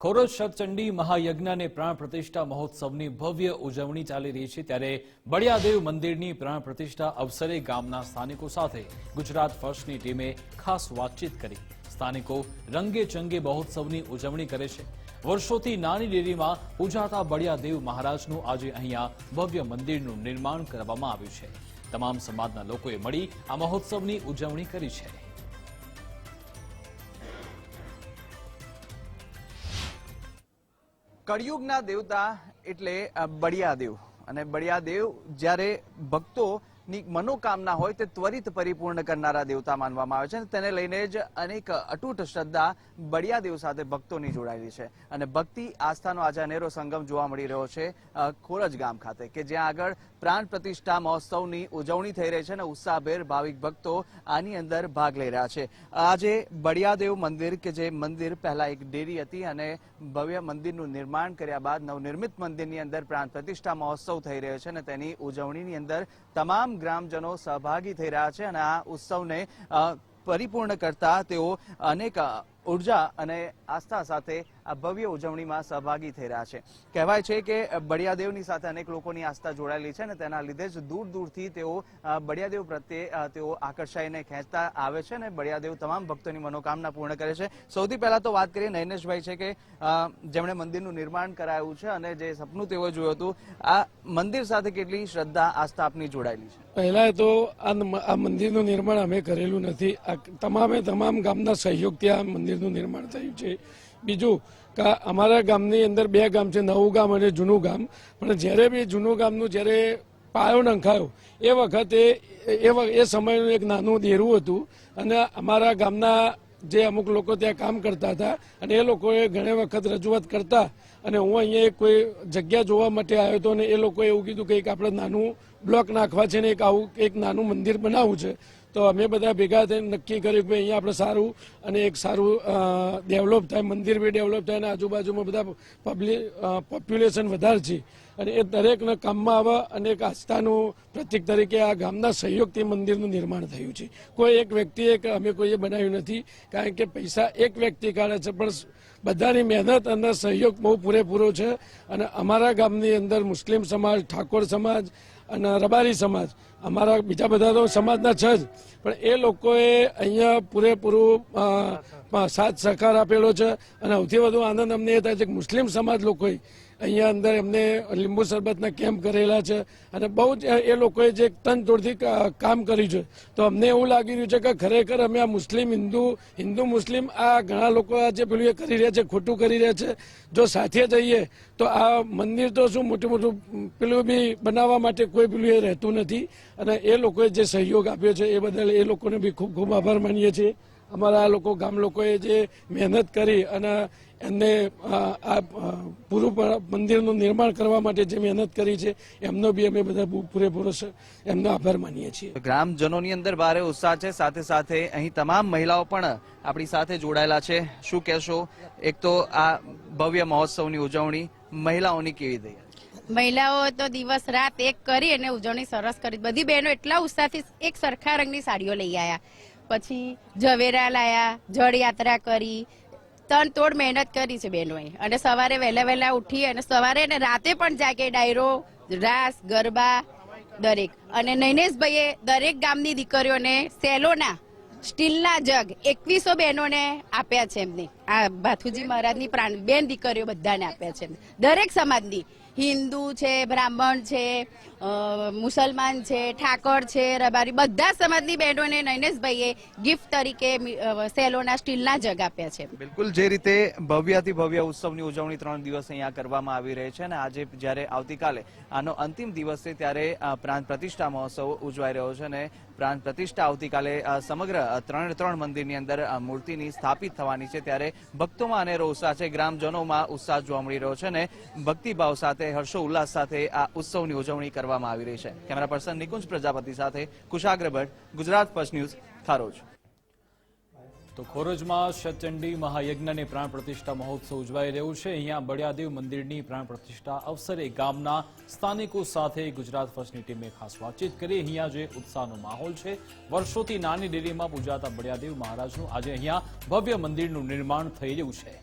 ખોરજ શતચંડી મહાયજ્ઞને પ્રાણ પ્રતિષ્ઠા મહોત્સવની ભવ્ય ઉજવણી ચાલી રહી છે ત્યારે બળિયાદેવ મંદિરની પ્રાણ પ્રતિષ્ઠા અવસરે ગામના સ્થાનિકો સાથે ગુજરાત ફર્સ્ટની ટીમે ખાસ વાતચીત કરી. સ્થાનિકો રંગે ચંગે મહોત્સવની ઉજવણી કરે છે. વર્ષોથી નાની ડેરીમાં પૂજાતા બળિયાદેવ મહારાજનું આજે અહીંયા ભવ્ય મંદિરનું નિર્માણ કરવામાં આવ્યું છે. તમામ સમાજના લોકોએ મળી આ મહોત્સવની ઉજવણી કરી છે. કળિયુગના દેવતા એટલે બળિયાદેવ. અને બળિયાદેવ જ્યારે ભક્તોની મનોકામના હોય તે ત્વરિત પરિપૂર્ણ કરનારા દેવતા માનવામાં આવે છે તેને લઈને જ અનેક અતૂટ શ્રદ્ધા બળિયાદેવ સાથે ભક્તોની જોડાયેલી છે. અને ભક્તિ આસ્થાનો આજે અનેરો સંગમ જોવા મળી રહ્યો છે ખોરજ ગામ ખાતે, કે જ્યાં આગળ પ્રાણ પ્રતિષ્ઠા મહોત્સવની ઉજવણી થઈ રહી છે અને ઉત્સાહભેર ભાવિક ભક્તો આની અંદર ભાગ લઈ રહ્યા છે. આજે બળિયાદેવ મંદિર, કે જે મંદિર પહેલા એક ડેરી હતી અને ભવ્ય મંદિરનું નિર્માણ કર્યા બાદ નવનિર્મિત મંદિરની અંદર પ્રાણ પ્રતિષ્ઠા મહોત્સવ થઈ રહ્યો છે અને તેની ઉજવણીની અંદર તમામ ગ્રામજનો સહભાગી થઈ રહ્યા છે અને આ ઉત્સવને પરિપૂર્ણ કરતા તેઓ અનેક ઊર્જા અને આસ્થા સાથે આ ભવ્ય ઉજવણીમાં સહભાગી થઈ રહ્યા છે. કહેવાય છે કે બળિયાદેવની સાથે અનેક લોકોની આસ્થા જોડાયેલી છે અને તેના લીધે જ દૂર દૂરથી તેઓ બળિયાદેવ પ્રત્યે તેઓ આકર્ષાઈને ખેંચતા આવે છે અને બળિયાદેવ તમામ ભક્તોની મનોકામના પૂર્ણ કરે છે. સૌથી પહેલા તો વાત કરીએ નૈનેશભાઈ છે કે જેમણે મંદિરનું નિર્માણ કરાયું છે અને જે સપનું તેઓએ જોયું હતું, આ મંદિર સાથે કેટલી શ્રદ્ધા આસ્થા આપની જોડાયેલી છે? પહેલા તો આ મંદિરનું નિર્માણ અમે કરેલું નથી. તમામે તમામ ગામના સહયોગથી આ મંદિરનું નિર્માણ થયું છે. બીજું કે અમારા ગામની અંદર બે ગામ છે, નવું ગામ અને જૂનું ગામ. પણ જ્યારે બી જૂનું ગામનું જ્યારે પાયો નંખાયો, એ વખતે એ એ સમયનું એક નાનું દેરું હતું અને અમારા ગામના જે અમુક લોકો ત્યાં કામ કરતા હતા અને એ લોકોએ ઘણી વખત રજૂઆત કરતા અને હું અહીંયા એક કોઈ જગ્યા જોવા માટે આવ્યો હતો અને એ લોકોએ એવું કીધું કે એક આપણે નાનું બ્લોક નાખવા છે ને એક આવું, એક નાનું મંદિર બનાવવું છે. તો અમે બધા ભેગા થઈને નક્કી કર્યું કે અહીંયા આપણે સારું અને એક સારું ડેવલપ થાય, મંદિર બી ડેવલપ થાય અને આજુબાજુમાં બધા પબ્લિક પોપ્યુલેશન વધારે છે. અને એ દરેકના કામમાં આવે અને એક આસ્થાનું પ્રતિક તરીકે આ ગામના સહયોગથી મંદિરનું નિર્માણ થયું છે. કોઈ એક વ્યક્તિએ કે અમે કોઈએ બનાવ્યું નથી, કારણ કે પૈસા એક વ્યક્તિ કાઢે છે, પણ બધાની મહેનત અને સહયોગ બહુ પૂરેપૂરો છે. અને અમારા ગામની અંદર મુસ્લિમ સમાજ, ઠાકોર સમાજ અને રબારી સમાજ, અમારા બીજા બધા તો સમાજના છે જ. પણ એ લોકોએ અહીંયા પૂરેપૂરું સાથ સહકાર આપેલો છે. અને સૌથી વધુ આનંદ અમને એ થાય છે કે મુસ્લિમ સમાજ લોકોએ અહીંયા અંદર એમને લીંબુ શરબતના કેમ્પ કરેલા છે અને બહુ જ એ લોકોએ જે તનતોડથી કામ કર્યું છે. તો અમને એવું લાગી રહ્યું છે કે ખરેખર અમે આ મુસ્લિમ હિન્દુ હિન્દુ મુસ્લિમ આ ઘણા લોકો આ જે પેલું એ કરી રહ્યા છે, ખોટું કરી રહ્યા છે. જો સાથે જઈએ તો આ મંદિર તો શું મોટું મોટું પેલું બી બનાવવા માટે કોઈ પેલું એ રહેતું નથી. અને એ લોકોએ જે સહયોગ આપ્યો છે એ બદલ એ લોકોને બી ખૂબ ખૂબ આભાર માનીએ છીએ. અમારા લોકો ગામ લોકોએ જે મહેનત કરી અને એમને આ પૂરું મંદિરનું નિર્માણ કરવા માટે જે મહેનત કરી છે એમનો બી અમે બધા પૂરેપૂરો એમનો આભાર માનીએ છીએ. ગ્રામજનોની અંદર ભારે ઉત્સાહ છે સાથે સાથે અહીં તમામ મહિલાઓ પણ આપણી સાથે જોડાયેલા છે. શું કહેશો? એક તો આ ભવ્ય મહોત્સવની ઉજવણી મહિલાઓની કેવી થઈ? મહિલાઓ તો દિવસ રાત એક કરી અને ઉજવણી સરસ કરી. બધી બહેનો એટલા ઉત્સાહથી એક સરખા રંગની સાડીઓ લઈ આવ્યા પછી ઝવેરા લાયા, જળ યાત્રા કરી, તન તોડ મહેનત કરી છે બહેનોએ અને સવારે વહેલા વહેલા ઉઠી અને સવારે અને રાતે પણ જાગે ડાયરો, રાસ, ગરબા, દરેક. અને નૈનેશભાઈએ દરેક ગામની દીકરીઓને સેલોના, સ્ટીલના જગ એકવીસો બહેનોને આપ્યા છે એમને. આ ભાથુજી મહારાજની પ્રાણ, બેન દીકરીઓ બધાને આપ્યા છે દરેક સમાજની. હિન્દુ છે, બ્રાહ્મણ છે મુસલમાન છે, ઠાકોર છે, રબારી, બધા સમાજની બહેનોને નૈનેશભાઈએ ગિફ્ટ તરીકે સેલોના, સ્ટીલના જગ આપ્યા છે. બિલકુલ, જે રીતે ભવ્યથી ભવ્ય ઉત્સવની ઉજવણી ત્રણ દિવસ અહીંયા કરવામાં આવી રહી છે અને આજે જ્યારે આવતીકાલે આનો અંતિમ દિવસ છે ત્યારે પ્રાંત પ્રતિષ્ઠા મહોત્સવ ઉજવાઈ રહ્યો છે અને પ્રાંત પ્રતિષ્ઠા આવતીકાલે સમગ્ર ત્રણ ત્રણે મંદિરની અંદર મૂર્તિની સ્થાપિત થવાની છે. ત્યારે ભક્તોમાં અનેરો ઉત્સાહ છે. ગ્રામજનોમાં ઉત્સાહ જોવા મળી રહ્યો છે અને ભક્તિભાવ સાથે હર્ષો ઉલ્લાસ સાથે આ ઉત્સવની ઉજવણી કરવામાં આવી રહી છે. કેમેરા પર્સન નિકુંજ પ્રજાપતિ સાથે કુશાગ્ર ભટ્ટ, ગુજરાત ફર્સ્ટ ન્યૂઝ ખારોજ તો ખોરજમાં શતચંડી મહાયજ્ઞની પ્રાણ પ્રતિષ્ઠા મહોત્સવ ઉજવાઈ રહ્યું છે. અહીંયા બળિયાદેવ મંદિરની પ્રાણ પ્રતિષ્ઠા અવસરે ગામના સ્થાનિકો સાથે ગુજરાત ફર્સ્ટની ટીમે ખાસ વાતચીત કરી. અહીંયા જે ઉત્સાહનો માહોલ છે. વર્ષોથી નાની ડેરીમાં પૂજાતા બળિયાદેવ મહારાજનું આજે અહીંયા ભવ્ય મંદિરનું નિર્માણ થઈ રહ્યું છે.